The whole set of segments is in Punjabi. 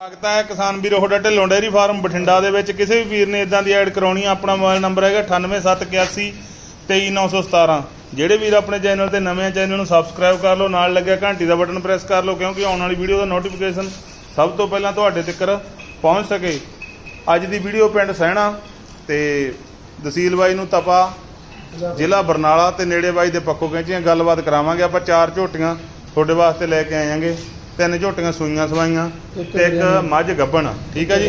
ਸਵਾਗਤ ਹੈ ਕਿਸਾਨ ਵੀਰੋ, ਤੁਹਾਡਾ ਢਿੱਲੋਂ ਡੇਅਰੀ ਫਾਰਮ ਬਠਿੰਡਾ ਦੇ ਵਿੱਚ। ਕਿਸੇ ਵੀ ਵੀਰ ਨੇ ਇਦਾਂ ਦੀ ਐਡ ਕਰਾਉਣੀ ਆ, ਆਪਣਾ ਮੋਬਾਈਲ ਨੰਬਰ ਹੈਗਾ 9871 23917 ਜਿਹੜੇ ਵੀਰ ਆਪਣੇ ਚੈਨਲ ਤੇ ਨਵੇਂ ਆ, ਚੈਨਲ ਨੂੰ ਸਬਸਕ੍ਰਾਈਬ ਕਰ ਲਓ, ਨਾਲ ਲੱਗਿਆ ਘੰਟੀ ਦਾ ਬਟਨ ਪ੍ਰੈਸ ਕਰ ਲਓ, ਕਿਉਂਕਿ ਆਉਣ ਵਾਲੀ ਵੀਡੀਓ ਦਾ ਨੋਟੀਫਿਕੇਸ਼ਨ ਸਭ ਤੋਂ ਪਹਿਲਾਂ ਤੁਹਾਡੇ ਤੱਕ ਪਹੁੰਚ ਸਕੇ। ਅੱਜ ਦੀ ਵੀਡੀਓ ਪਿੰਡ ਸਹਿਣਾ ਤੇ ਦਸੀਲ ਬਾਈ ਨੂੰ ਤਪਾ, ਜ਼ਿਲ੍ਹਾ ਬਰਨਾਲਾ ਤੇ ਨੇੜੇ ਬਾਈ ਦੇ ਪੱਕੋ ਕੈਂਚੀਆਂ ਗੱਲਬਾਤ ਕਰਾਵਾਂਗੇ, ਆਪਾਂ ਚਾਰ ਝੋਟੀਆਂ ਤੁਹਾਡੇ ਵਾਸਤੇ ਲੈ ਕੇ ਆਵਾਂਗੇ ਤਿੰਨ ਝੋਟੀਆਂ ਸੂਈਆਂ ਸਵਾਈਆਂ ਤੇ ਇੱਕ ਮੱਝ ਗੱਭਣ ਠੀਕ ਹੈ ਜੀ?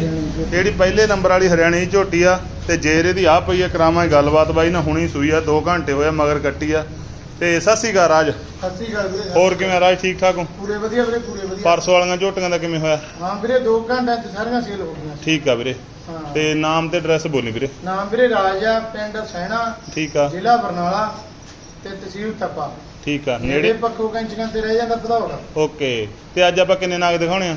ਜਿਹੜੀ ਪਹਿਲੇ ਨੰਬਰ ਵਾਲੀ ਹਰਿਆਣੇ ਦੀ ਝੋਟੀ ਆ ਤੇ ਜੇਰ ਇਹਦੀ ਆ ਪਈ ਆ ਗੱਲਬਾਤ ਬਾਈ ਨਾ ਹੁਣੀ ਸੂਈ ਆ 2 ਘੰਟੇ ਹੋਏ ਆ, ਮਗਰ ਕੱਟੀ ਆ। ਤੇ ਸਤਿ ਸ਼੍ਰੀ ਅਕਾਲ ਰਾਜ। ਸੱਸੀ ਗੱਲ ਵੀਰੇ। ਹੋਰ ਕਿਵੇਂ ਆ ਰਾਜ ਠੀਕ ਠਾਕ ਹੋ? ਪੂਰੇ ਵਧੀਆ ਵੀਰੇ ਪੂਰੇ ਵਧੀਆ। ਪਰਸੋਂ ਵਾਲੀਆਂ ਝੋਟੀਆਂ ਦਾ ਕਿਵੇਂ ਹੋਇਆ? ਹਾਂ ਵੀਰੇ 2 ਘੰਟਿਆਂ ਚ ਸਾਰੀਆਂ ਸੇਲ ਹੋ ਗਈਆਂ। ਠੀਕ ਆ ਵੀਰੇ। ਤੇ ਨਾਮ ਤੇ ਐਡਰੈਸ ਬੋਲੀ ਵੀਰੇ। ਨਾਮ ਵੀਰੇ ਰਾਜਾ ਪਿੰਡ ਸੈਣਾ ਠੀਕ ਆ। ਜ਼ਿਲ੍ਹਾ ਬਰਨਾਲਾ ਤੇ ਤਹਿਸੀਲ ਤਪਾ। ਠੀਕ ਆ ਨੇੜੇ ਨੇੜੇ ਪੱਖੋ ਕੈਂਚੀਆਂ ਤੇ ਰਹਿ ਜਾਂਦਾ ਭਦੌੜ। ਓਕੇ ਤੇ ਅੱਜ ਆਪਾਂ ਕਿੰਨੇ ਨਾਗ ਦਿਖਾਉਣੇ ਆ?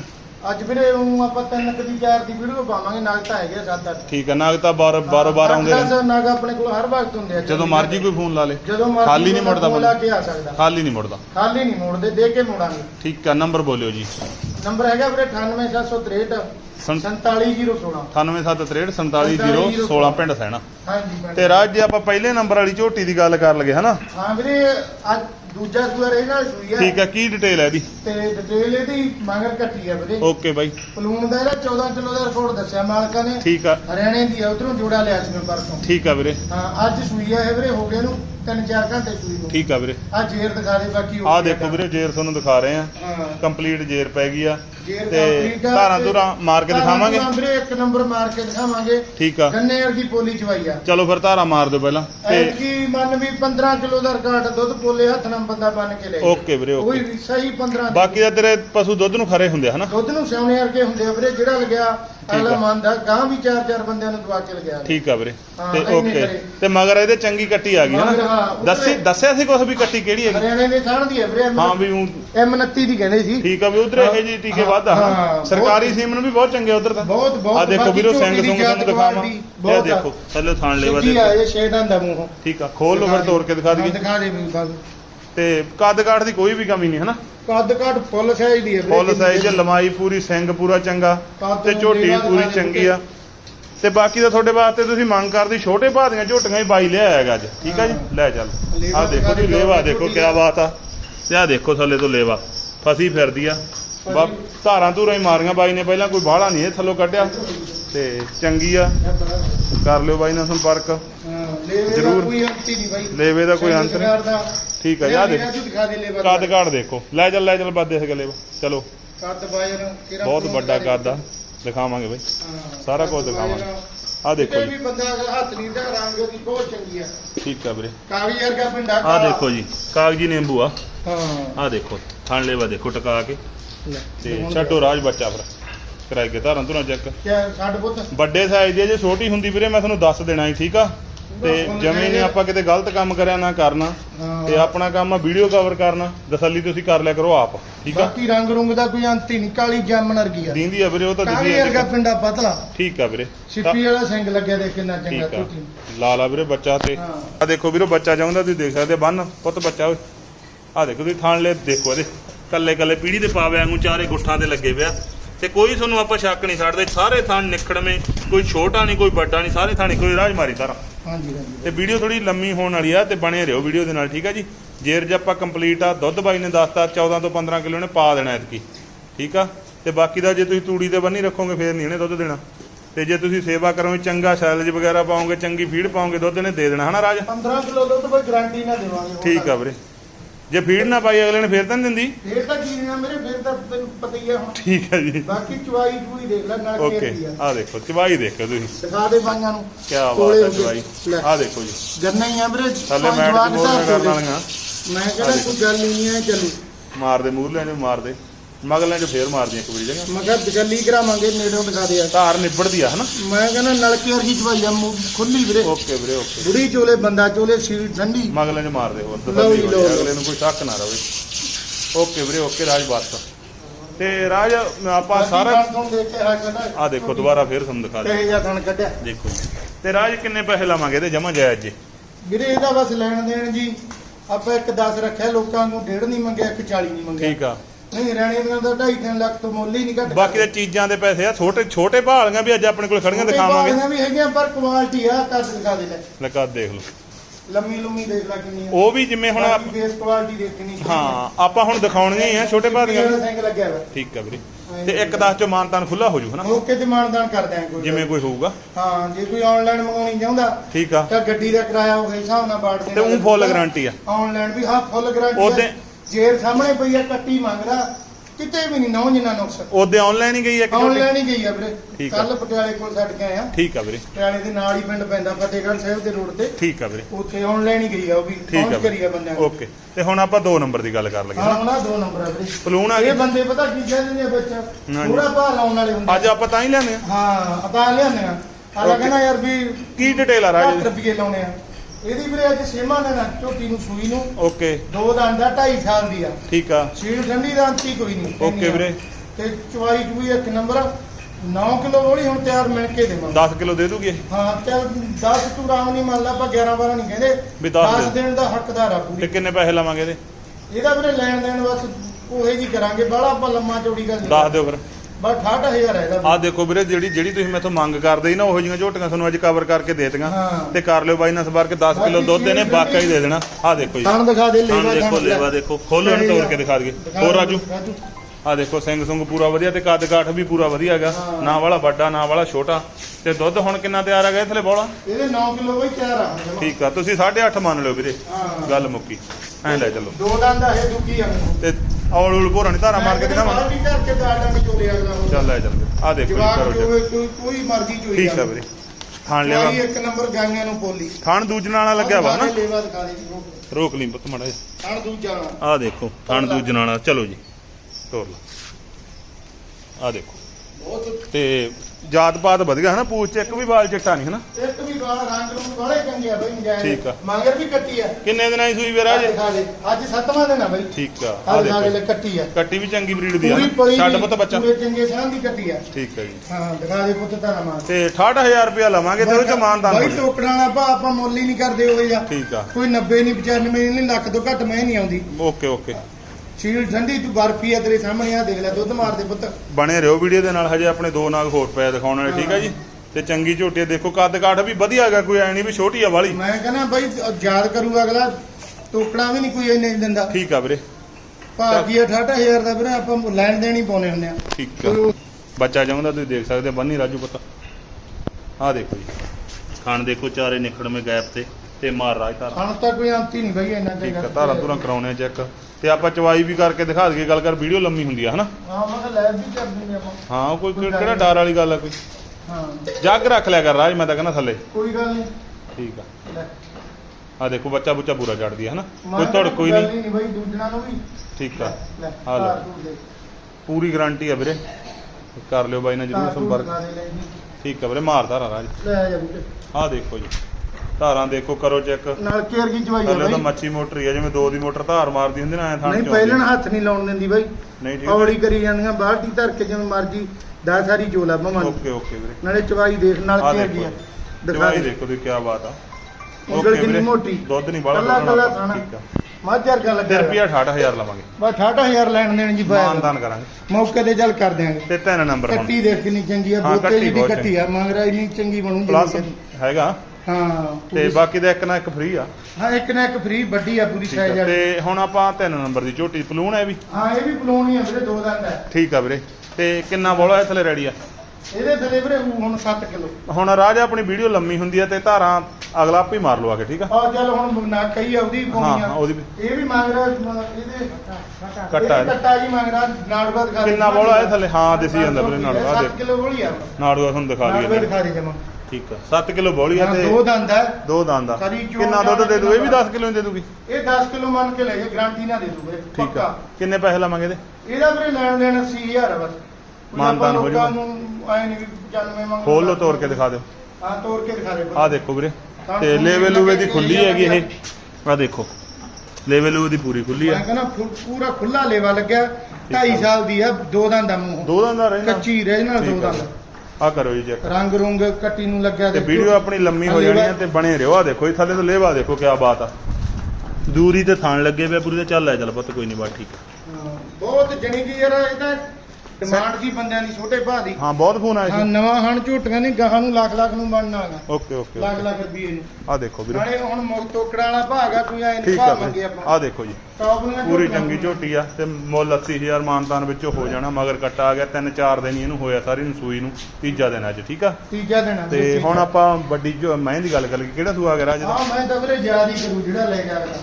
ਅੱਜ ਵੀਰੇ ਉਹ ਆਪਾਂ ਤਿੰਨ ਕਦੀ ਚਾਰ ਦੀ ਵੀਡੀਓ ਪਾਵਾਂਗੇ ਨਾਲ ਤਾਂ ਹੈਗੇ 7 8 ਠੀਕ ਆ ਨਾਗ ਤਾਂ 12 12 12 ਆਉਂਦੇ ਨੇ। ਨਾਗ ਆਪਣੇ ਕੋਲ ਹਰ ਵਕਤ ਹੁੰਦੇ ਆ ਜਦੋਂ ਮਰਜ਼ੀ ਕੋਈ ਫੋਨ ਲਾ ਲੇ। ਜਦੋਂ ਮਰਜ਼ੀ ਖਾਲੀ ਨਹੀਂ ਮੁੜਦਾ ਲਾ ਬੰਦਾ। ਕੇ ਆ ਸਕਦਾ। ਖਾਲੀ ਨਹੀਂ ਮੁੜਦਾ। ਖਾਲੀ ਨਹੀਂ ਮੋੜਦੇ ਦੇ ਕੇ ਮੋੜਾਂਗੇ। ਠੀਕ ਆ ਨੰਬਰ ਬੋਲਿਓ ਜੀ। ਨੰਬਰ ਹੈਗਾ ਵੀਰੇ 98763 ਸੰ- 47016 9873474016 ਪਿੰਡ ਸੈਣਾ। ਹਾਂਜੀ। ਤੇ ਰਾਜ ਜੇ ਆਪਾਂ ਪਹਿਲੇ ਨੰਬਰ ਵਾਲੀ ਝੋਟੀ ਦੀ ਗੱਲ ਕਰ ਲਗੇ ਹਨਾ? ਹਾਂ ਵੀਰੇ ਅੱਜ ਦੂਜਾ ਸੂਆ ਰਹਿ ਨਾਲ ਸੂਈ ਹੈ ਠੀਕ ਆ ਕੀ ਡਿਟੇਲ ਹੈ ਇਹਦੀ? ਤੇ ਡਿਟੇਲ ਇਹਦੀ ਮਗਰ ਕੱਟੀ ਹੈ ਵੀਰੇ। ਓਕੇ ਬਾਈ। ਪਲੂਨ ਦਾ ਇਹਦਾ 14 ਕਿਲੋ ਦਾ ਰਿਪੋਰਟ ਦੱਸਿਆ ਮਾਲਕਾਂ ਨੇ। ਠੀਕ ਆ। ਹਰਿਆਣੇ ਦੀ ਆ ਉਧਰੋਂ ਜੋੜਾ ਲਿਆ ਸੀ ਮੈਂ ਪਰਸੋਂ। ਠੀਕ ਆ ਵੀਰੇ। ਹਾਂ ਅੱਜ ਸੂਈ ਹੈ ਇਹ ਵੀਰੇ ਹੋ ਗਏ ਨੂੰ 3-4 ਘੰਟੇ ਸੂਈ ਨੂੰ ਠੀਕ ਆ ਵੀਰੇ। ਆ ਜੇਰ ਦਿਖਾ ਦੇ ਬਾਕੀ ਹੋ ਗਿਆ ਦੇਖੋ ਵੀਰੇ ਜੇਰ ਤੁਹਾਨੂੰ ਦਿਖਾ ਰਹੇ ਆ। ਹਾਂ। ਕੰਪਲੀਟ ਜੇਰ ਪੈ ਗਈ ਆ। ਜੇਰ ਤੇ ਆ ਧਾਰਾਂ ਤੇ ਧੁਰਾਂ ਮਾਰ ਕੇ ਧਾਰਾਂ ਦਿਖਾਵਾਂਗੇ। ਧੁਰਾਂ ਵੀਰੇ ਇੱਕ ਨੰਬਰ ਮਾਰ ਕੇ ਦਿਖਾਵਾਂਗੇ। ਠੀਕ ਆ। ਗੰਨੇ ਵਰਗੀ ਪੋਲੀ ਚਵਾਈ ਆ। ਚਲੋ ਫਿਰ ਧਾਰਾਂ ਮਾਰ ਦਿਓ ਪਹਿਲਾਂ। ਤੇ ਐਤਕੀ ਮੰਨ ਵੀ 15 ਕਿਲੋ ਦਾ ਰਿਕਾਰਡ ਦੁੱਧ ਪੋਲੇ ਹੱਥ ਨਾਲ ਬੰਦਾ ਬਣ ਕੇ ਲੈ। ਓਕੇ ਵੀਰੇ ਕੋਈ ਓਕੇ। ਸਹੀ 15 ਬਾਕੀ ਦਾ ਤੇਰੇ ਪਸ਼ੂ ਦੁੱਧ ਨੂੰ ਖਰੇ ਹੁੰਦੇ ਆ ਹਨਾ? ਦੁੱਧ ਨੂੰ ਸਿਉਣੇ ਵਰਗੇ ਹੁੰਦੇ ਆ ਵੀਰੇ ਜਿਹੜਾ ਲੱਗਿਆ ਆ। ਅਗਲਾ ਮੰਨਦਾ ਗਾਂ ਵੀ ਚਾਰ ਚਾਰ ਬੰਦਿਆਂ ਨੂੰ ਦਵਾ ਕੇ ਲਗਿਆ ਠੀਕ ਆ ਵੀਰੇ। ਤੇ ਓਕੇ। ਤੇ ਮਗਰ ਇਹਦੇ ਚੰਗੀ ਕੱਟੀ ਆ ਗਈ ਹਨਾ? ਦੱਸੀ ਦੱਸਿਆ ਸੀ ਕੁਝ ਵੀ ਕੱਟੀ ਕਿਹੜੀ ਹੈਗੀ? ਹਰਿਆਣੇ ਦੇ ਸਾਣ ਦੀ ਹੈ ਵੀਰੇ ਹਾਂ ਵੀ ਊਂ M29 ਦੀ ਕਹਿੰਦੇ ਸੀ। ਠੀਕ ਆ ਵੀ ਉਧਰ ਇਹ ਜੀ ਟੀਕੇ ਵੱਧ ਆ ਸਰਕਾਰੀ ਸੀਮ ਨੂੰ ਵੀ ਬਹੁਤ ਚੰਗੇ ਉਧਰ ਤਾਂ। ਬਹੁਤ ਬਹੁਤ। ਆ ਦੇਖੋ ਵੀਰੋ ਸਿੰਘ ਦੀ ਸੁੰਗ ਤੁਹਾਨੂੰ ਦਿਖਾਵਾਂ। ਇਹ ਦੇਖੋ ਥੱਲੇ ਥਾਣ ਲੈਵਾ ਸਿੱਧੀ ਆ ਦੇਖੋ ਇਹ ਸ਼ੇਡਾਂ ਦਾ ਮੂੰਹ। ਠੀਕ ਆ ਖੋਲ ਲਓ ਫਿਰ ਤੋੜ ਕੇ ਦਿਖਾ ਦਈਏ। ਦਿਖਾ ਦੇ ਵੀ ਬਸ। ਤੇ ਕੱਦ ਕਾਠ ਦੀ ਕੋਈ ਵੀ ਕਮੀ ਨਹੀਂ ਹਨਾ? ਕੱਦ ਘੱਟ ਫੁੱਲ ਸਾਈਜ਼ ਦੀ ਹੈ ਫੁੱਲ ਸਾਈਜ਼ ਲੰਮਾਈ ਪੂਰੀ ਸਿੰਘ ਪੂਰਾ ਚੰਗਾ ਤੇ ਝੋਟੀ ਪੂਰੀ ਦੇ ਚੰਗੀ ਆ। ਤੇ ਬਾਕੀ ਤਾਂ ਤੁਹਾਡੇ ਵਾਸਤੇ ਤੁਸੀਂ ਮੰਗ ਕਰਦੇ ਛੋਟੇ ਭਾਅ ਦੀਆਂ ਝੋਟੀਆਂ ਹੀ ਬਾਈ ਲਿਆ ਹੈਗਾ ਅੱਜ। ਠੀਕ ਆ ਜੀ? ਲੈ ਚੱਲ। ਆ ਦੇਖੋ ਜੀ ਦੇ, ਲੇਵਾ ਦੇਖੋ ਝੋਟੀ ਕੀ ਦਾ। ਬਾਤ ਆ। ਤੇ ਆ ਦੇਖੋ ਥੱਲੇ ਤੋਂ ਲੇਵਾ ਫਸੀ ਫਿਰਦੀ ਆ। ਬਾ ਧਾਰਾਂ ਧੂਰਾਂ ਹੀ ਮਾਰੀਆਂ ਬਾਈ ਨੇ ਪਹਿਲਾਂ ਕੋਈ ਬਾਹਲਾ ਨਹੀਂ ਇਹ ਥੱਲੋਂ ਕੱਢਿਆ। ਤੇ ਚੰਗੀ ਆ। ਕਰ ਲਿਓ ਬਾਈ ਨਾਲ ਸੰਪਰਕ। ਹਾਂ ਲੇਵੇ ਦਾ ਜ਼ਰੂਰ। ਕੋਈ ਅੰਤੀ ਨਹੀਂ ਬਾਈ। ਲੇਵੇ ਦਾ ਕੋਈ ਅੰਤ ਨਹੀਂ। ਠੀਕ ਆ ਵੀਰੇ, ਦੇਖ ਤੂੰ ਦਿਖਾ ਦੇ ਕੱਦ ਕਾਠ ਦੇਖੋ। ਲੈ ਚੱਲ ਲੈ ਚੱਲ ਬਾਦੇ ਸਕੇ ਲੇਵਾ ਚਲੋ। ਕੱਦ ਬਾਜਰ ਕਿਹੜਾ ਬਹੁਤ ਵੱਡਾ ਦਿਖਾ। ਕੱਦ ਆ। ਦਿਖਾਵਾਂਗੇ ਬਾਈ। ਹਾਂ, ਸਾਰਾ ਕੁਝ ਦਿਖਾਵਾਂਗੇ। ਆ ਦੇਖੋ ਜੀ। ਵੀ ਬੰਦਾ ਅਗਰ ਹੱਥ ਨਹੀਂ ਦਾ ਰੰਗ ਦੀ ਬਹੁਤ ਚੰਗੀ ਆ। ਠੀਕ ਆ ਵੀਰੇ। ਕਾਗਜ਼ ਵਰਗਾ ਪਿੰਡਾ ਆ। ਦੇਖੋ ਜੀ ਕਾਗਜੀ ਨਿੰਬੂ ਆ। ਹਾਂ। ਆ ਦੇਖੋ ਥਣ ਲੇਵਾ ਦੇਖੋ ਟਕਾ ਕੇ। ਤੇ ਛੱਡੋ ਰਾਜ ਬੱਚਾ ਫਿਰ। ਕਰਾਈ ਕੇ ਧਾਰਾਂ ਧੁਰਾਂ ਚੈੱਕ। ਕਿਆ ਛੱਡ ਪੁੱਤ। ਵੱਡੇ ਸਾਈਜ਼ ਦੀ ਜੇ ਛੋਟੀ ਹੁੰਦੀ ਵੀਰੇ ਮੈਂ ਤੁਹਾਨੂੰ ਦੱਸ ਦੇਣਾ ਸੀ ਠੀਕ ਆ? ਤੇ ਜਮੇ ਨੇ ਆਪਾਂ ਕਿਤੇ ਗਲਤ ਕੰਮ ਕਰਿਆ ਨਾ ਕਰਨਾ। ਤੇ ਆਪਣਾ ਕੰਮ ਆ ਵੀਡੀਓ ਕਵਰ ਕਰਨਾ ਤਸੱਲੀ ਤੁਸੀਂ ਕਰ ਲਿਆ ਕਰੋ ਆਪ ਠੀਕ ਆ? ਬਾਕੀ ਰੰਗ ਰੁੰਗ ਦਾ ਕੋਈ ਅੰਤ ਹੀ ਨਹੀਂ ਕਾਲੀ ਜਾਮਨ ਵਰਗੀ ਆ। ਦੀਂਦੀ ਆ ਵੀਰੇ ਉਹ ਤਾਂ ਕਾਲੀ ਵਰਗਾ ਪਿੰਡਾ ਪਤਲਾ। ਠੀਕ ਆ ਵੀਰੇ। ਸਿੱਪੀ ਵਾਲਾ ਸਿੰਘ ਲੱਗਿਆ ਦੇਖ ਕਿੰਨਾ ਚੰਗਾ ਠੀਕ ਆ। ਝੂਠੀ ਲਾਲਾ ਵੀਰੇ ਬੱਚਾ ਤੇ। ਆ ਦੇਖੋ ਵੀਰੋ ਬੱਚਾ ਚਾਹੁੰਦਾ ਤੁਸੀਂ ਦੇਖ ਸਕਦੇ ਬੰਨ ਪੁੱਤ ਬੱਚਾ ਓਏ। ਆ ਦੇਖੋ ਤੁਸੀਂ ਥਾਣ ਲੈ ਦੇਖੋ ਇਹਦੇ। ਕੱਲੇ ਕੱਲੇ ਪੀੜੀ ਦੇ ਪਾਵੇ ਵਾਂਗੂ ਚਾਰੇ ਗੁੱਠਾਂ ਤੇ ਲੱਗੇ ਪਿਆ। ਤੇ ਕੋਈ ਤੁਹਾਨੂੰ ਆਪਾਂ ਸ਼ੱਕ ਨਹੀਂ ਛੱਡਦੇ ਸਾਰੇ ਥਾਣ ਨਿਖੜਵੇਂ ਕੋਈ ਛੋਟਾ ਨਹੀਂ ਕੋਈ ਵੱਡਾ ਨਹੀਂ ਸਾਰੇ ਥਾਣੀ ਕੋਈ ਰਾਜ ਮਾਰੀ ਤਾਰਾ। ਹਾਂਜੀ ਹਾਂਜੀ ਤੇ ਵੀਡੀਓ ਥੋੜੀ ਲੰਮੀ ਹੋਣ ਵਾਲੀ ਆ ਤੇ ਬਣੇ ਰਹੋ ਵੀਡੀਓ ਦੇ ਨਾਲ ਠੀਕ ਆ ਜੀ? ਜੇਰ ਜੇ ਆਪਾਂ ਕੰਪਲੀਟ ਆ ਦੁੱਧ ਬਾਈ ਨੇ ਦੱਸਤਾ 14 ਤੋਂ 15 ਕਿਲੋ ਨੇ ਪਾ ਦੇਣਾ ਐਤਕੀ ਠੀਕ ਆ? ਤੇ ਬਾਕੀ ਦਾ ਜੇ ਤੁਸੀਂ ਤੂੜੀ ਤੇ ਬੰਨੀ ਰੱਖੋਗੇ ਫੇਰ ਨਹੀਂ ਇਹਨੇ ਦੁੱਧ ਦੇਣਾ। ਤੇ ਜੇ ਤੁਸੀਂ ਸੇਵਾ ਕਰੋਗੇ ਚੰਗਾ ਸੈਲਜ ਵਗੈਰਾ ਪਾਓਗੇ ਚੰਗੀ ਫੀਡ ਪਾਓਗੇ ਦੁੱਧ ਇਹਨੇ ਦੇ ਦੇਣਾ ਹਨਾ ਰਾਜ? 15 ਕਿਲੋ ਦੁੱਧ ਕੋਈ ਗਾਰੰਟੀ ਨਾ ਦੇਵਾਂਗੇ ਠੀਕ ਆ ਵੀਰੇ। ਜੇ ਫੀਡ ਨਾ ਪਾਈ ਅਗਲੇ ਨੇ ਫੇਰ ਤਾਂ ਨਹੀਂ ਦਿੰਦੀ? ਫੇਰ ਤਾਂ ਕੀ ਨਾ ਮੇਰੇ ਫੇਰ ਤਾਂ ਤੈਨੂੰ ਪਤਾ ਹੀ ਆ ਹੁਣ। ਠੀਕ ਆ ਜੀ। ਬਾਕੀ ਚੁਆਈ ਚੂਈ ਦੇਖ ਲੈ ਨਾਲ ਓਕੇ ਖੇਤੀ ਆ। ਆ ਦੇਖੋ ਚਵਾਈ ਦੇਖੋ ਤੁਸੀਂ। ਦਿਖਾ ਦੇ ਬਾਈਆਂ ਨੂੰ। ਕੀ ਬਾਤ ਹੈ ਹੋ। ਚਵਾਈ। ਆ ਦੇਖੋ ਜੀ। ਗੰਨਾ ਹੀ ਆ ਵੀਰੇ। ਥੱਲੇ ਮੈਟ ਬੋਲ ਕਰਨ। ਵਾਲੀਆਂ। ਮੈਂ ਕਹਿੰਦਾ ਕੋਈ ਗੱਲ ਹੀ ਨਹੀਂ ਹੈ ਚੱਲੂ। ਮਾਰਦੇ ਮੂਰਲਿਆਂ ਨੂੰ ਮਾਰਦੇ ਮਗਲਿਆਂ 'ਚ ਫੇਰ ਮਾਰਦੀਆਂ ਇੱਕ ਵਾਰੀ ਜਗ੍ਹਾ। ਮੈਂ ਕਿਹਾ ਕਰਾਵਾਂਗੇ ਨੇੜੋਂ ਦਿਖਾ ਦੇ ਯਾਰ। ਧਾਰ ਨਿਬੜਦੀ ਆ ਹਨਾ? ਮੈਂ ਕਹਿੰਦਾ ਨਲਕੇ ਵਰਗੀ ਚਵਾਈ ਆ ਮੂੰਹ ਖੁੱਲੀ ਵੀਰੇ। ਓਕੇ ਵੀਰੇ ਓਕੇ। ਬੁੜੀ ਚੋਲੇ ਬੰਦਾ ਚੋਲੇ ਸੀਲ ਠੰਡੀ। ਮਗਲੇ ਚ ਮਾਰਦੇ ਹੋਰ ਤਸੱਲੀ ਹੋ ਜਾਏ। ਅਗਲੇ ਨੂੰ ਕੋਈ ਸ਼ੱਕ ਨਾ ਰਵੇ। ਓਕੇ ਵੀਰੇ ਓਕੇ ਰਾਜ ਬਾਤ ਤੇ ਰਾਜ ਆਪਾਂ ਸਾਰਾ ਤੁਹਾਨੂੰ ਦੇਖ ਕੇ ਆ ਕਹਿੰਦਾ ਆ ਦੇਖੋ ਦੁਬਾਰਾ ਫੇਰ ਤੁਹਾਨੂੰ ਦਿਖਾ ਦੇ ਇਹ ਜਾਂ ਥਣ ਕੱਢਿਆ। ਦੇਖੋ ਜੀ। ਤੇ ਰਾਜ ਕਿੰਨੇ ਪੈਸੇ ਲਾਵਾਂਗੇ ਇਹਦੇ ਜਮਾ ਜਾਇਜ਼ ਜੀ? ਵੀਰੇ ਇਹਦਾ ਬਸ ਲੈਣ ਦੇਣ ਜੀ ਆਪਾਂ ਇੱਕ 10 ਰੱਖਿਆ ਲੋਕਾਂ ਨੂੰ ਡੇਢ ਨਹੀਂ ਮੰਗਿਆ ਇੱਕ 40 ਨਹੀਂ ਮੰਗਿਆ। ਠੀਕ ਆ। ਨਹੀਂ ਰਹਿਣੇ ਦੀਆਂ ਤਾਂ 2.5 ਲੱਖ ਤੋਂ ਮੁੱਲ ਹੀ ਨਹੀਂ ਘੱਟ ਬਾਕੀ ਦੇ ਚੀਜ਼ਾਂ ਦੇ ਪੈਸੇ ਆ ਛੋਟੇ ਛੋਟੇ ਭਾਲੀਆਂ ਵੀ ਅੱਜ ਆਪਣੇ ਕੋਲ ਖੜੀਆਂ ਦਿਖਾਵਾਂਗੇ। ਦਿਖਾਵਾਂਗੇ ਵੀ ਹੈਗੀਆਂ ਪਰ ਕੁਆਲਿਟੀ ਆ ਕੱਦ ਦਿਖਾ ਦੇ ਲੈ। ਲਗਾ ਦੇਖ ਲਓ। ਲੰਮੀ ਲੰਮੀ ਦੇਖ ਲੈ ਕਿੰਨੀ ਆ ਉਹ ਵੀ ਜਿਵੇਂ ਹੁਣ ਬੇਸ ਕੁਆਲਿਟੀ ਦੇਖਣੀ ਹਾਂ ਆਪਾਂ ਹੁਣ ਦਿਖਾਉਣੀਆਂ ਆ ਛੋਟੇ ਭਾਲੀਆਂ। ਸਿੰਘ ਲੱਗਿਆ ਵਾ। ਠੀਕ ਆ ਵੀਰੇ। ਤੇ ਇੱਕ 10 ਚੋਂ ਮਾਨਤਾਨ ਖੁੱਲਾ ਹੋ ਜੂ ਹਨਾ? ਮੌਕੇ ਤੇ ਮਾਨਦਾਨ ਕਰ ਦਿਆਂ ਕੋਈ। ਜਿਵੇਂ ਕੋਈ ਹੋਊਗਾ। ਹਾਂ ਜੇ ਕੋਈ ਆਨਲਾਈਨ ਮੰਗਾਉਣੀ ਚਾਹੁੰਦਾ ਠੀਕ ਆ। ਤਾਂ ਗੱਡੀ ਦਾ ਕਿਰਾਇਆ ਉਹ ਹਿਸਾਬ ਨਾਲ ਬਾੜ ਦੇਣਾ। ਤੇ ਊਂ full guarantee ਆ। ਆਨਲਾਈਨ ਵੀ ਹਾਂ ਫੁੱਲ ਗਾਰੰਟੀ ਉਹਦੇ- ਜੇਰ ਸਾਹਮਣੇ ਪਈ ਆ ਕੱਟੀ ਮੰਗਦਾ। ਕਿਤੇ ਵੀ ਨਹੀਂ ਨੌ ਜਿੰਨਾ ਨੁਕਸ। ਉਹਦੇ ਆਨਲਾਈਨ ਹੀ ਗਈ ਛੋਟੀ? ਆਨਲਾਈਨ ਹੀ ਗਈ ਆ ਵੀਰੇ। ਠੀਕ ਆ। ਕੱਲ ਪਟਿਆਲੇ ਕੋਲ ਛੱਡ ਕੇ ਆਇਆ। ਠੀਕ ਆ ਵੀਰੇ। ਪਟਿਆਲੇ ਦੇ ਨਾਲ ਹੀ ਪਿੰਡ ਪੈਂਦਾ ਫਤਿਹਗੜ੍ਹ ਸਾਹਿਬ ਦੇ ਰੋਡ ਤੇ। ਠੀਕ ਆ ਵੀਰੇ। ਉੱਥੇ ਆਨਲਾਈਨ ਹੀ ਗਈ ਆ ਉਹ ਵੀ। ਠੀਕ ਆ ਪਹੁੰਚ ਕਰੀ ਆ ਬੰਦਿਆਂ ਵੀਰੇ ਓਕੇ। ਤੇ ਹੁਣ ਆਪਾਂ 2 ਨੰਬਰ ਦੀ ਗੱਲ ਕਰ ਲਈਏ ਹਾਂ ਦੋ ਨੰਬਰ ਆ ਵੀਰੇ। ਪਲੂਣ ਆ ਇਹ ਗਈ ਬੰਦੇ ਪਤਾ ਕੀ ਕਹਿੰਦੇ ਨੇ ਵਿੱਚ? ਹਾਂਜੀ। ਪੂਰਾ ਭਾਅ ਲਾਉਣ ਵਾਲੇ ਹੁੰਦੇ ਅੱਜ ਆਪਾਂ ਤਾਂ ਹੀ ਲੈਣੇ ਆ। ਹਾਂ ਪਤਾ ਲਿਆਨੇ ਆ। ਆਲਾ Okay. ਕਹਿੰਦਾ ਯਾਰ ਵੀ ਕੀ ਡਿਟੇਲ ਆ ਰਾਜ? 8 ਰੁਪਏ ਲਾਉਣੇ ਆ। ਇਹਦੀ ਵੀਰੇ ਅੱਜ ਸੇਮਾ ਨੇ ਨਾ ਝੋਟੀ ਨੂੰ ਸੂਈ ਨੂੰ। ਓਕੇ। ਦੋ ਦੰਦ ਦਾ 2.5 ਸਾਲ ਦੀ ਆ। ਠੀਕ ਆ। ਸੀਲ ਠੰਡੀ ਦਾ ਅੰਤੀ ਕੋਈ ਨਹੀਂ Okay ਵੀਰੇ। ਤੇ ਚਵਾਈ ਚੂਈ ਇੱਕ ਨੰਬਰ 9 ਕਿਲੋ ਵਾਲੀ ਹੁਣ ਤਿਆਰ ਮਿਲ ਕੇ ਦੇਵਾਂ 10 ਕਿਲੋ ਦੇ ਦੂਗੀ? ਹਾਂ ਚੱਲ 10 ਤੂੰ ਰਾਮ ਨਹੀਂ ਮੰਨ ਲਾ ਆਪਾਂ 11 12 ਨਹੀਂ ਕਹਿੰਦੇ। ਵੀ ਦਸ ਦੇ। ਦੇਣ ਦਾ ਹੱਕਦਾਰ ਆ ਤੇ ਪੂਰੀ ਕਿੰਨੇ ਪੈਸੇ ਲਵਾਂਗੇ ਇਹਦੇ? ਇਹਦਾ ਵੀਰੇ ਲੈਣ ਦੇਣ ਬਸ ਉਹੇ ਜੀ ਕਰਾਂਗੇ। ਬਾਹਲਾ ਆਪਾਂ ਲੰਮਾ ਚੌੜੀ ਗੱਲ ਦੱਸ ਦਿਓ ਫਿਰ। ਬਸ 68000 ਹੈ ਇਹਦਾ ਆਹ ਦੇਖੋ ਵੀਰੇ ਜਿਹੜੀ ਜਿਹੜੀ ਤੁਸੀਂ ਮੈਥੋਂ ਮੰਗ ਕਰਦੇ ਸੀ ਨਾ ਉਹੋ ਜਿਹੀਆਂ ਝੋਟੀਆਂ ਤੁਹਾਨੂੰ ਅੱਜ ਕਵਰ ਕਰਕੇ ਦੇ ਦਿੱਤੀਆਂ। ਹਾਂ। ਤੇ ਕਰ ਲਿਓ ਬਾਈ ਨਾਲ ਸਵਾਰ ਕੇ 10 ਕਿਲੋ ਦੁੱਧ ਇਹਨੇ ਬਾਕਾ ਹੀ ਦੇ ਦੇਣਾ। ਆਹ ਦੇਖੋ ਜੀ। ਥਣ ਦਿਖਾ ਦੇ ਲੇਵਾ ਦੇਖੋ ਥਣ ਲੇਵਾ ਦੇਖੋ। ਖੋਲੋ ਨੂੰ ਤੋੜ ਕੇ ਦਿਖਾ ਦਈਏ। ਹੋਰ ਰਾਜੂ। ਆਹ ਦੇਖੋ ਸਿੰਘ ਸੁੰਗ ਪੂਰਾ ਵਧੀਆ ਤੇ ਕੱਦ ਕਾਠ ਵੀ ਪੂਰਾ ਵਧੀਆ ਹੈਗਾ। ਨਾ ਵਾਲਾ ਵੱਡਾ ਨਾ ਵਾਲਾ ਛੋਟਾ। ਤੇ ਦੁੱਧ ਹੁਣ ਕਿੰਨਾ ਤਿਆਰ ਹੈਗਾ ਇਥਲੇ ਬੋਲਾ ਇਹਦੇ 9 ਕਿਲੋ ਬਈ ਤਿਆਰ ਆ। ਠੀਕ ਆ ਤੁਸੀਂ 8.5 ਮੰਨ ਲਿਓ ਵੀਰੇ। ਹਾਂ। ਗੱਲ ਮੁੱਕੀ। ਐਂ ਲੈ ਚੱਲੋ। ਦੋ ਦੰਦ ਆ ਇਹ ਦੁੱਕੀ ਆ ਮੈਨੂੰ। ਤੇ ਔਲ ਉਲ ਭੋਰਾ ਨਹੀਂ ਧਾਰਾ ਮਾਰ ਕੇ ਦਿਖਾਵਾਂ? ਬਾਲਟੀ ਧਰ ਕੇ ਦਾੜਾ ਨਿਚੋੜੇ ਅਗਲਾ ਹੋਰ। ਚੱਲ ਲੈ ਚੱਲ। ਆਹ ਦੇਖੋ ਜੀ ਜਵਾਕ ਕਰੋ ਜੀ ਹੋਵੇ ਕੋਈ ਕੋਈ ਮਰਜ਼ੀ ਚੋਈ ਠੀਕ ਆ ਵੀਰੇ। ਥਾਣ ਲਿਆ ਕੋਈ ਇੱਕ ਨੰਬਰ ਗਾਈਆਂ ਨੂੰ ਪੋਲੀ ਥਾਣ ਦੂਜਣ ਵਾਲਾ ਲੱਗਿਆ ਵਾ ਨਾ। ਲੇਵਾ ਦਿਖਾ ਦੇ ਜੀ ਰੋਕ। ਰੋਕ ਲਈ ਪੁੱਤ ਮੜਾ ਥਣ ਦੂਜਾ। ਆਹ ਦੇਖੋ ਥਾਣ ਦੂਜਣ ਵਾਲਾ। ਚਲੋ ਜੀ ਤੋਰ ਲਾ। ਆਹ ਦੇਖੋ। ਬਹੁਤ ਤੇ ਜਾਤ ਪਾਤ ਵਧੀਆ ਹਨਾ ਪੂਛ ਚ ਇੱਕ ਵੀ ਵਾਲ ਚਿੱਟਾ ਨਹੀਂ ਹਨਾ। ਇੱਕ ਵੀ ਬਾਹਰ ਰੰਗ ਰੂਪ ਵਾਲੇ ਚੰਗੇ ਆ ਬਈ ਨਜਾਇਜ਼ ਠੀਕ ਆ। ਮਗਰ ਵੀ ਕੱਟੀ ਆ। ਕਿੰਨੇ ਦਿਨਾਂ ਦੀ ਸੂਈ ਵੀਰਾ ਜੀ ਅੱਜ ਸੱਤਵਾਂ ਦਿਨ ਆ ਬਈ। ਠੀਕ ਆ ਆ ਦਿਖਾ ਕੱਟੀ ਆ। ਕੱਟੀ ਵੀ ਚੰਗੀ ਬਰੀਡ ਦੀ ਆ। ਛੱਡ ਪੁੱਤ ਬੱਚਾ। ਪੂਰੇ ਚੰਗੇ ਸਾਹ ਦੀ ਕੱਟੀ ਆ। ਠੀਕ ਹੈ ਜੀ। ਹਾਂ ਦਿਖਾ ਦੇ ਪੁੱਤ ਤਾਂ ਮਾਰ। ਤੇ 68000 ਰੁਪਇਆ ਲਵਾਂਗੇ ਤੇ ਉਹ ਚ ਮਾਨਦਾਨ ਬਾਈ। ਟੋਕਰਾਂ ਵਾਲਾ ਭਾ ਆਪਾਂ ਮੁੱਲ ਹੀ ਨਹੀਂ ਕਰਦੇ ਹੋਏ ਜਾਂ ਠੀਕ ਆ। ਕੋਈ 90 ਨਹੀਂ 95 ਨਹੀਂ ਲੱਖ ਤੋਂ ਘੱਟ ਮੈਂ ਨਹੀਂ ਆਉਂਦੀ। Okay okay. ਛੀਲ ਠੰਡੀ ਤੂੰ ਬਰਫੀ ਆ ਤੇਰੇ ਸਾਹਮਣੇ ਆ ਦੇਖ ਲੈ ਦੁੱਧ ਮਾਰਦੇ ਪੁੱਤ। ਬਣੇ ਰਹੋ ਵੀਡੀਓ ਦੇ ਨਾਲ ਹਜੇ ਆਪਣੇ ਦੋ ਨਾਗ ਹੋਰ ਪਏ ਦਿਖਾਉਣ ਵਾਲੇ ਠੀਕ ਆ ਜੀ? ਤੇ ਚੰਗੀ ਝੋਟੀ ਆ, ਦੇਖੋ ਕੱਦ ਕਾਠ ਵੀ ਵਧੀਆ ਹੈਗਾ ਕੋਈ ਐ ਨਹੀਂ ਵੀ ਛੋਟੀ ਆ ਵਾਲੀ। ਮੈਂ ਕਹਿੰਦਾ ਬਾਈ ਯਾਦ ਕਰੂ ਅਗਲਾ ਟੋਕੜਾ ਵੀ ਨਹੀਂ ਕੋਈ ਚ ਦਿੰਦਾ ਠੀਕ ਆ ਵੀਰੇ। ਭਾਗੀ 68000 ਦਾ ਵੀਰੇ ਆਪਾਂ ਲੈਣ ਦੇਣ ਹੀ ਪਾਉਨੇ ਹੁੰਦੇ ਆ। ਠੀਕ ਆ। ਬੱਚਾ ਚਾਹੁੰਦਾ ਤੁਸੀਂ ਦੇਖ ਸਕਦੇ ਹੋ, ਬੰਨੀ ਰਾਜੂ ਪੁੱਤ। ਆਹ ਦੇਖੋ ਜੀ ਖਾਣ ਦੇਖੋ ਚਾਰੇ ਨਿਕੜਵੇਂ ਗੈਪ ਤੇ। ਤੇ ਮਾਰ ਰਾਜ ਧਾਰਾ ਹੁਣ ਤਾਂ ਕੋਈ ਅੰਤ ਹੀ ਨਹੀਂ ਬਾਈ ਇੰਨਾ ਠੀਕ ਚੰਗਾ ਆ ਧਾਰਾ ਧੁਰਾ ਕਰਾਉਣੇ ਚੈੱਕ ਤੇ ਆਪਾਂ ਚਵਾਈ ਵੀ ਕਰਕੇ ਦਿਖਾ ਦਈਏ ਗੱਲ ਕਰ ਵੀਡੀਓ ਲੰਮੀ ਹੁੰਦੀ ਆ ਹਨਾ? ਹਾਂ ਮੈਂ ਲੈ ਵੀ ਕਰ ਦਿੰਦੇ ਆਪਾਂ। ਹਾਂ ਕੋਈ ਕਿਹੜਾ ਡਰ ਵਾਲੀ ਗੱਲ ਆ ਕੋਈ? ਹਾਂ। ਜੱਗ ਰੱਖ ਲਿਆ ਕਰ ਰਾਜ ਮੈਂ ਤਾਂ ਕਹਿੰਦਾ ਥੱਲੇ। ਕੋਈ ਗੱਲ ਨਹੀਂ ਠੀਕ ਆ। ਲੈ। ਆ ਦੇਖੋ ਬੱਚਾ ਬੁੱਚਾ ਪੂਰਾ ਚੜਦੀ ਹੈ ਹਨਾ? ਕੋਈ ਧੜ ਕੋਈ ਨਹੀਂ ਹੀ ਨਹੀਂ। ਬਾਈ ਦੂਜਣਾ ਨੂੰ ਵੀ। ਠੀਕ ਆ। ਲੈ ਆ ਲਓ। ਦੇ। ਪੂਰੀ ਗਾਰੰਟੀ ਆ ਵੀਰੇ। ਕਰ ਲਿਓ ਬਾਈ ਨਾਲ ਜਰੂਰ ਸੰਪਰਕ। ਦੇ। ਠੀਕ ਆ ਵੀਰੇ ਮਾਰ ਧਾਰਾ ਰਾਜ। ਲੈ ਜਾ ਬੁੱਤੇ ਆਹ ਦੇਖੋ ਜੀ। ਧਾਰਾਂ ਦੇਖੋ ਕਰੋ ਚੈੱਕ ਨਾਲ ਕੇਅਰ ਕੀ ਚਵਾਈ ਆ ਥੱਲੇ ਤਾਂ ਬਾਈ? ਮੱਛੀ ਮੋਟਰ ਹੀ ਆ ਜਿਵੇਂ ਦੋ ਦੀ ਮੋਟਰ ਧਾਰ ਮਾਰਦੀ ਹੁੰਦੀ ਨਾ ਐ ਥਾਂ ਨਹੀਂ ਪਹਿਲਣ ਹੱਥ ਨਹੀਂ ਲਾਉਣ ਦਿੰਦੀ ਬਾਈ। ਨਹੀਂ ਠੀਕ ਔੜੀ ਕਰੀ ਜਾਂਦੀਆਂ ਬਾਲਟੀ ਧਰ ਕੇ ਜਿਵੇਂ ਮਰਜ਼ੀ ਦਾ ਸਾਰੀ ਚੋਲਾ ਭਮਨ ਓਕੇ ਓਕੇ ਵੀਰੇ। ਨਾਲੇ ਚਵਾਈ ਦੇਖ ਨਾਲ ਆਹ ਕੇਅਰ ਦੇਖੋ ਕੀ ਆ? ਦਿਖਾ ਦੇ। ਦੇਖੋ ਤੁਸੀਂ ਕੀ ਬਾਤ ਆ। ਉਂਗਲ ਓਕੇ ਕਿੰਨੀ ਵੀਰੇ ਮੋਟੀ। ਦੁੱਧ ਨਹੀਂ ਬਾਲਾ ਕੱਲਾ ਕੱਲਾ ਖਾਣਾ। ਠੀਕ ਆ। ਮਾਝਰ ਗੱਲ ਤੇ ਲੱਗਿਆ ਰੁਪਿਆ 68000 ਲਵਾਂਗੇ। ਬਸ 68000 ਲੈਣ ਦੇਣ ਜੀ ਬਾਈ ਮਾਨਦਾਨ ਕਰਾਂਗੇ। ਮੌਕੇ ਤੇ ਚੱਲ ਕਰ ਦਿਆਂਗੇ। ਤੇ ਤਿੰਨ ਨੰਬਰ ਹੁਣ। ਕੱਟੀ ਦੇਖ ਕਿੰਨੀ ਚੰਗੀ ਆ ਹਾਂ, ਬੋਤੇ ਕੱਟੀ ਜੀ ਦੀ ਬਹੁਤ ਕੱਟੀ ਆ ਮੰਗਰਾ ਇੰਨੀ ਚੰਗੀ ਬਣੂਗੀ ਪਲੱਸ ਹੈਗਾ। ਹਾਂ ਤੇ ਬਾਕੀ ਦਾ ਇੱਕ ਨਾ ਇੱਕ ਫ੍ਰੀ ਆ। ਹਾਂ ਇੱਕ ਨਾ ਇੱਕ ਫ੍ਰੀ ਵੱਡੀ ਆ ਪੂਰੀ ਠੀਕ ਆ ਸਾਈਜ਼ ਵਾਲੀ। ਤੇ ਹੁਣ ਆਪਾਂ ਤਿੰਨ ਨੰਬਰ ਦੀ ਝੋਟੀ ਪਲੂਣ ਹੈ ਵੀ? ਹਾਂ ਇਹ ਵੀ ਪਲੋਣੀ ਆ ਵੀਰੇ ਦੋ ਦੰਦ ਹੈ ਠੀਕ ਆ ਵੀਰੇ ਤੇ ਕਿੰਨਾ ਬੋਲਾ ਥੱਲੇ ਰੈਡੀ ਆ? ਇਹਦੇ ਥੱਲੇ ਵੀਰੇ ਹੁਣ 7 ਕਿਲੋ। ਹੁਣ ਰਾਜ ਆਪਣੀ ਵੀਡੀਓ ਲੰਮੀ ਹੁੰਦੀ ਆ ਤੇ ਧਾਰਾਂ ਅਗਲਾ ਆਪ ਹੀ ਮਾਰ ਲਵਾ ਕੇ ਠੀਕ ਆ? ਆ ਚੱਲ ਹੁਣ ਨਾ ਕਹੀ ਆ ਉਹਦੀ ਹਾਂ ਪਾਉਣੀ ਹਾਂ ਆ। ਉਹਦੀ ਵੀ। ਇਹ ਵੀ ਮੰਗ ਰਿਹਾ ਮ- ਇਹਦੇ ਕੱਟਾ ਇਹ ਵੀ ਕੱਟਾ ਜੀ ਮੰਗ ਰਿਹਾ ਨਾੜੂਆ ਦਿਖਾ ਦੇ। ਕਿੰਨਾ ਬੋਲਾ ਇਹ ਥੱਲੇ? ਹਾਂ ਦਿਸੀ ਜਾਂਦਾ ਵੀਰੇ ਨਾਲ ਆ 7 ਦੇਖ ਕਿਲੋ ਬੋਲੀ ਆ। ਨਾੜੂਆ ਤੁਹਾਨੂੰ ਦਿਖਾ ਦਈਏ ਦਿਖਾ ਦੇ ਜਮਾ। ਠੀਕ ਆ। 7 ਕਿਲੋ ਬੋਲੀ ਆ ਹਾਂ, ਤੇ ਦੋ ਦੰਦ ਹੈ ਦੋ ਦੰਦ ਆ। ਕਿੰਨਾ ਦੁੱਧ ਦੇ ਦੂ? ਇਹ ਵੀ 10 ਕਿਲੋ ਦੇ ਦੂਗੀ। ਇਹ 10 ਕਿਲੋ ਮੰਨ ਕੇ ਲੈ ਜਾ ਗਾਰੰਟੀ ਨਾ ਦੇ ਦੂ ਵੀਰੇ ਠੀਕ ਆ। ਪੱਕਾ। ਕਿੰਨੇ ਪੈਸੇ ਲਵਾਂਗੇ ਇਹਦੇ? ਇਹਦਾ ਵੀਰੇ ਲੈਣ ਦੇਣ 80000 ਆ ਬਸ। ਕੋਈ ਮਾਨਤਾਨ ਆਪਾਂ ਹੋ ਲੋਕਾਂ ਜਾਊਗਾ। ਨੂੰ ਆਏ ਨਹੀਂ ਵੀ 95 ਮੰਗ ਖੋਲ ਲੋ ਤੋੜ ਕੇ ਦਿਖਾ ਦਿਓ। ਹਾਂ ਤੋੜ ਕੇ ਦਿਖਾ ਦੇ ਆ ਦੇਖੋ ਵੀਰੇ ਤੇ ਲੇਵਲ ਲੂਵੇ ਦੀ ਖੁੱਲੀ ਹੈਗੀ ਇਹ। ਆ ਦੇਖੋ ਲੇਵਲ ਲੂਵੇ ਦੀ ਪੂਰੀ ਖੁੱਲੀ ਮੈਂ ਆ ਕਹਿੰਦਾ ਪੂਰਾ ਖੁੱਲਾ ਲੇਵਾ ਲੱਗਿਆ 2.5 ਸਾਲ ਦੀ ਆ ਦੋ ਦੰਦ ਦਾ ਮੂੰਹ। ਦੋ ਦੰਦ ਦਾ ਰਹਿਣਾ ਕੱਚੀ ਰਹਿਣਾ ਦੋ ਠੀਕ ਆ। ਦੰਦ। ਆ ਕਰੋ ਜੀ ਚੈੱਕ ਰੰਗ ਰੁੰਗ ਕੱਟੀ ਨੂੰ ਲੱਗਿਆ ਤੇ। ਵੀਡੀਓ ਆਪਣੀ ਲੰਮੀ ਹੋ ਜਾਣੀ ਹੈ ਤੇ ਬਣੇ ਰਹੋ ਆ ਦੇਖੋ ਇਹ ਥੱਲੇ ਤੋਂ ਲੇਵਾ ਦੇਖੋ ਕੀ ਬਾਤ ਆ। ਦੂਰੀ ਤੇ ਥਾਣ ਲੱਗੇ ਪਿਆ ਪੂਰੀ ਤੇ ਚੱਲ ਲੈ ਚੱਲ ਪੁੱਤ ਕੋਈ ਨਹੀਂ ਬਾ ਠੀਕ ਬਹੁਤ ਜਣੀ ਕੀ ਯਾਰ ਇਹ ਤਾਂ ਡਿਮਾਂਡ ਸੀ ਬੰਦਿਆਂ ਦੀ ਛੋਟੇ ਭਾਅ ਦੀ। ਹਾਂ ਬਹੁਤ ਫੋਨ ਆਏ ਹਾਂ ਸੀ ਨਵਾਂ ਹਣ ਝੋਟੀਆਂ ਨਹੀਂ ਗਾਹਾਂ ਨੂੰ ਲੱਖ ਲੱਖ ਨੂੰ ਬਣਨਾ ਹੈਗਾ। ਓਕੇ ਓਕੇ ਲੱਖ ਲੱਖ ਰੁਪਏ ਨੂੰ। ਆ ਦੇਖੋ ਵੀਰੇ। ਨਾਲੇ ਹੁਣ ਮੁਕ ਤੋਕੜਾ ਵਾਲਾ ਭਾਅ ਗਾ ਕੋਈ ਐ ਨਹੀਂ ਠੀਕ ਆ ਭਾਅ ਮੰਗੇ ਆਪਾਂ। ਆ ਦੇਖੋ ਜੀ। ਟੌਪ ਦੀਆਂ ਪੂਰੀ ਝੋਟੀਆਂ ਚੰਗੀ ਝੋਟੀ ਆ ਤੇ ਮੁੱਲ 80000 ਮਾਨਤਾਨ ਵਿੱਚੋਂ ਹੋ ਜਾਣਾ ਮਗਰ ਕੱਟਾ ਆ ਗਿਆ ਤਿੰਨ ਚਾਰ ਦਿਨ ਹੀ ਇਹਨੂੰ ਹੋਇਆ ਸਾਰੀ ਨੂੰ ਸੂਈ ਨੂੰ ਤੀਜਾ ਦਿਨ ਅੱਜ ਠੀਕ ਆ? ਤੀਜਾ ਦਿਨ ਆ ਵੀਰੇ, ਤੇ। ਹੁਣ ਆਪਾਂ ਵੱਡੀ ਜੋ ਮੈਂ ਦੀ ਗੱਲ ਕਰ ਲਈ ਕਿਹੜਾ ਸੂਆ ਗਿਆ ਰਾਜ ਦਾ? ਹਾਂ ਮੈਂ ਤਾਂ ਵੀਰੇ ਯਾਦ ਹੀ ਕਰੂ ਜਿਹੜਾ ਲੈ ਗਿਆ ਅਗਲਾ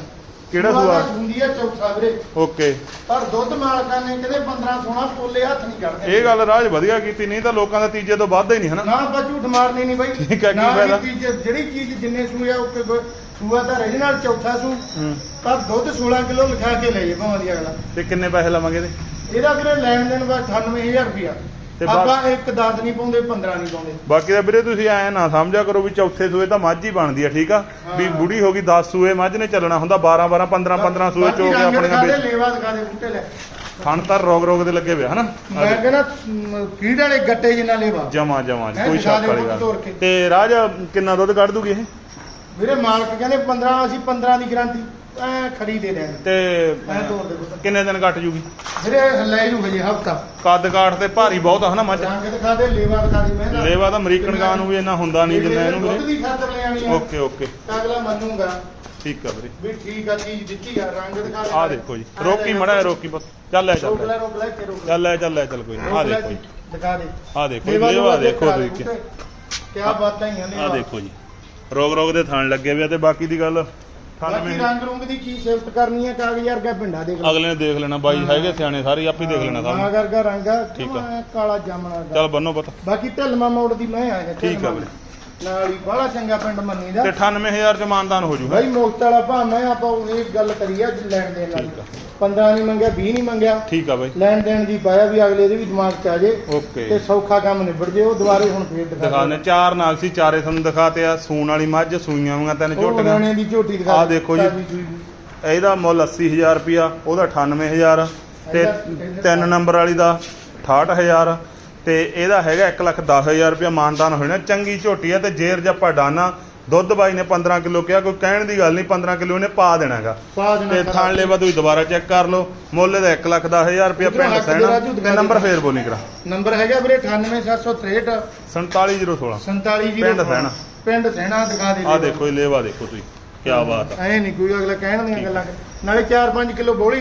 ਕਿਹੜਾ ਸੂਆ? ਸੂਆ? ਹੁੰਦੀ ਆ ਚੌਥਾ ਵੀਰੇ ਓਕੇ। ਪਰ ਦੁੱਧ ਮਾਲਕਾਂ ਨੇ ਕਹਿੰਦੇ 15 16 ਪੋਲੇ ਹੱਥ ਨਹੀਂ ਕੱਢਦੇ। ਇਹ ਗੱਲ ਰਾਜ ਵਧੀਆ ਕੀਤੀ ਨਹੀਂ ਤਾਂ ਲੋਕਾਂ ਦਾ ਤੀਜੇ ਤੋਂ ਵੱਧ ਹੀ ਨਹੀਂ ਹਨਾ? ਨਾ ਆਪਾਂ ਝੂਠ ਮਾਰਨੀ ਨਹੀਂ ਬਾਈ। ਠੀਕ ਆ, ਕੀ ਨਾ ਵੀ ਫਾਇਦਾ? ਤੀਜੇ- ਜਿਹੜੀ ਚੀਜ਼ ਜਿੰਨੇ ਸੂਏ ਆ ਉਹ ਕਿ- ਸੂਆ ਤਾਂ ਰੀਜਨਲ ਚੌਥਾ ਸੂ। ਹੂੰ। ਪਰ ਦੁੱਧ 16 ਕਿਲੋ ਲਿਖਾ ਕੇ ਲੈ ਜੇ ਭਾਵੇਂ ਦੀ ਅਗਲਾ। ਤੇ ਕਿੰਨੇ ਪੈਸੇ ਲਵਾਂਗੇ ਇਹਦੇ? ਇਹਦਾ ਵੀਰੇ ਲੈਣ ਦੇਣ ਬਸ 98000 ਰੁਪਿਆ ਤੇ ਬਾ- ਆਪਾਂ ਇੱਕ 10 ਨਹੀਂ ਪਾਉਂਦੇ 15 ਨਹੀਂ ਪਾਉਂਦੇ। ਬਾਕੀ ਦਾ ਵੀਰੇ ਤੁਸੀਂ ਐ ਨਾ ਸਮਝਿਆ ਕਰੋ ਵੀ ਚੌਥੇ ਸੂਏ ਤਾਂ ਮੱਝ ਹੀ ਬਣਦੀ ਆ ਠੀਕ ਆ? ਵੀ। ਬੁੜੀ ਹੋ ਗਈ 10 ਸੂਏ ਮੱਝ ਨੇ ਚੱਲਣਾ ਹੁੰਦਾ 12 12 15 15 ਸੂਏ ਬਾਕੀ ਚੋ ਕੇ ਰੰਗ ਆਪਣੀਆਂ ਦਿਖਾ ਦੇ, ਵੇਚ ਲੇਵਾ ਦਿਖਾ ਦੇ ਬੂਟੇ ਲੈ। ਥਣ ਤਾਂ ਰੋਗ ਰੋਗ ਦੇ ਲੱਗੇ ਹੋਏ ਆ, ਹਨਾ? ਮੈਂ ਕਹਿੰਦਾ ਫੀਡ ਵਾਲੇ ਗੱਟੇ ਜਿੰਨਾ ਲੇਵਾ। ਜਮਾ ਜਮਾ ਹੈਂ, ਕੋਈ ਦਿਖਾ ਸ਼ੱਕ ਦੇ ਵਾਲੀ ਗੱਲ ਕੇ। ਤੇ ਰਾਜ ਕਿੰਨਾ ਦੁੱਧ ਕੱਢ ਦੂਗੀ ਇਹ? ਵੀਰੇ ਮਾਲਕ ਕਹਿੰਦੇ 15 ਅਸੀਂ 15 ਦੀ ਗਾਰੰਟੀ। ਐ ਖਰੀ ਦੇ ਦੇਣੀ ਤੇ ਐ ਤੋੜ ਦੇ ਪੁੱਤ। ਕਿੰਨੇ ਦਿਨ ਕੱਟ ਜੂਗੀ? ਵੀਰੇ ਲੈ ਜੂ ਹਜੇ ਹਫਤਾ। ਕੱਦ ਕਾਠ ਤੇ ਭਾਰੀ ਬਹੁਤ ਆ ਹਨਾ ਮੱਝ? ਰੰਗ ਦਿਖਾ ਦੇ ਲੇਵਾ ਦਿਖਾ ਦੇ ਮੈਂ ਲੇਵਾ ਤਾਂ ਅਮਰੀਕਨ ਗਾਂ ਨੂੰ ਵੀ ਇੰਨਾ ਹੁੰਦਾ ਨਹੀਂ ਜਿੰਨਾ ਇਹਨੂੰ ਦੁੱਧ ਵੀਰੇ ਦੀ ਖਾਤਰ ਲੈ ਆਣੀ ਆ। Okay okay. ਤਾਂ ਅਗਲਾ ਮੰਨੂਗਾ। ਠੀਕ ਆ ਵੀਰੇ। ਵੀ ਠੀਕ ਆ ਚੀਜ਼ ਦਿੱਤੀ ਆ ਰੰਗ ਦਿਖਾ ਦੇ। ਆ ਦੇਖੋ ਜੀ। ਰੋਕੀ ਮੜਾ ਰੋਕੀ ਬਸ ਚੱਲ ਲੈ ਚੱਲ ਰੋਕ ਲੈ ਲੈ। ਰੋਕ ਲੈ ਕੇ ਰੋਕ ਲੈ। ਚੱਲ ਲੈ ਚੱਲ ਲੈ ਚੱਲ ਕੋਈ ਆ ਦੇਖੋ ਜੀ। ਦਿਖਾ ਦੇ। ਆ ਦੇਖੋ ਲੇਵਾ ਦੇਖੋ ਤੁਸੀਂ। ਕਿਆ ਬਾਤਾਂ ਹੀ ਆ ਆ ਦੇਖੋ ਜੀ। ਰੋਗ ਰੋਗ ਦੇ ਥਣ ਲੱਗੇ ਹੋਏ ਆ ਤੇ ਬਾਕੀ ਦੀ ਗੱਲ ਬਾਕੀ 98 ਰੰਗ ਰੁੰਗ ਦੀ ਕੀ ਸਿਫਤ ਕਰਨੀ ਹੈ ਕਾਗਜ਼ ਵਰਗਾ ਪਿੰਡਾ ਦੇਖ ਅਗਲੇ ਨੇ ਦੇਖ ਲੈਣਾ ਬਾਈ ਹੈਗੇ ਸਿਆਣੇ ਸਾਰੇ ਆਪੇ ਦੇਖ ਲੈਣਾ ਸਾਨੂੰ ਵਰਗਾ ਰੰਗ ਆ। ਠੀਕ ਆ। ਕਾਲਾ ਜਾਮਣਾ ਦਾ। ਚੱਲ ਬੰਨੋ ਪਤਾ। ਬਾਕੀ ਢਲਮਾ ਮੋੜ ਦੀ ਮੈਂ ਆ ਠੀਕ ਆ ਵੀਰੇ। ਨਾਲ ਹੀ ਬੜਾ ਚੰਗਾ ਪਿੰਡ ਮੰਨੀ ਦਾ ਤੇ 98000 ਚ ਮਾਨਦਾਨ ਹੋ ਜੂ ਭਾਈ ਮੁਕਤ ਵਾਲਾ ਭਾ ਮੈਂ ਆਪਾਂ ਉਹ ਇਹ ਗੱਲ ਕਰੀ ਆ ਲੈਣ ਦੇਣ ਵਾਲੀ। ਠੀਕ ਆ। 15 ਨਹੀਂ ਮੰਗਿਆ 20 ਨਹੀਂ ਮੰਗਿਆ। ਠੀਕ ਆ ਬਾਈ। ਲੈਣ ਦੇਣ ਦੀ ਪਾਇਆ ਵੀ ਅਗਲੇ ਦੇ ਵੀ ਦਿਮਾਗ 'ਚ ਆ ਜੇ। ਓਕੇ। ਤੇ ਸੌਖਾ ਕੰਮ ਨਿਬੜ ਜੇ ਉਹ ਦੁਬਾਰੇ ਹੁਣ ਫੇਰ ਦਿਖਾ ਦਿਖਾਣੇ ਚਾਰ ਨਾਗ ਸੀ ਚਾਰੇ ਤੁਹਾਨੂੰ ਦਿਖਾਤੇ ਆ। ਸੂਣ ਵਾਲੀ ਮੱਝ ਸੂਈਆਂ ਵਾਂਗਾ ਤਿੰਨ ਉਹ ਝੋਟੀਆਂ। ਗਾਣੇ ਦੀ ਝੋਟੀ ਦਿਖਾ ਆਹ ਦੇ। ਦੇਖੋ ਜੀ। ਤਾਜ਼ੀ ਸੂਈ ਦੀ। ਇਹਦਾ ਮੁੱਲ 80000 ਰੁਪਿਆ ਉਹਦਾ 98000 ਤੇ ਤਿੰਨ ਨੰਬਰ ਵਾਲੀ ਦਾ 68000 ਤੇ ਇਹਦਾ ਹੈਗਾ 110000 ਰੁਪਿਆ ਮਾਨਦਾਨ ਹੋਣਾ। ਚੰਗੀ ਝੋਟੀ ਆ ਤੇ ਜੇਰ ਜੱਪਾ ਡਾਨਾ ਦੁੱਧ ਬਾਈ ਨੇ 15 ਕਿਲੋ ਕਿਹਾ ਕੋਈ ਕਹਿਣ ਦੀ ਗੱਲ ਨਹੀਂ 15 ਕਿਲੋ ਇਹਨੇ ਪਾ ਦੇਣਾਗਾ ਤੇ। ਥਾਣ ਲੈਵਾ ਤੁਸੀਂ ਦੁਬਾਰਾ ਚੈੱਕ ਕਰ ਲਓ। ਮੁੱਲ 110000 ਰੁਪਿਆ ਉਧਰੋਂ ਪਿੰਡ ਦੇ ਸੈਣਾ। ਤੇ ਨੰਬਰ ਦੇ। ਫੇਰ ਬੋਲੀ ਕਰਾ। ਨੰਬਰ ਹੈਗਾ ਵੀਰੇ 98763 47016 47 ਪਿੰਡ ਸੈਣਾ। ਪਿੰਡ ਸੈਣਾ ਦਿਖਾ ਦੇ ਆ ਦੇਖੋ ਇਹ ਲੇਵਾ ਦੇਖੋ ਤੁਸੀਂ। ਕੀ ਬਾਤ ਐ ਨਹੀਂ ਕੋਈ ਅਗਲਾ ਕਹਿਣ ਦੀਆਂ ਗੱਲਾਂ। ਨਾਲੇ 4-5 ਕਿਲੋ ਬੋਲੀ।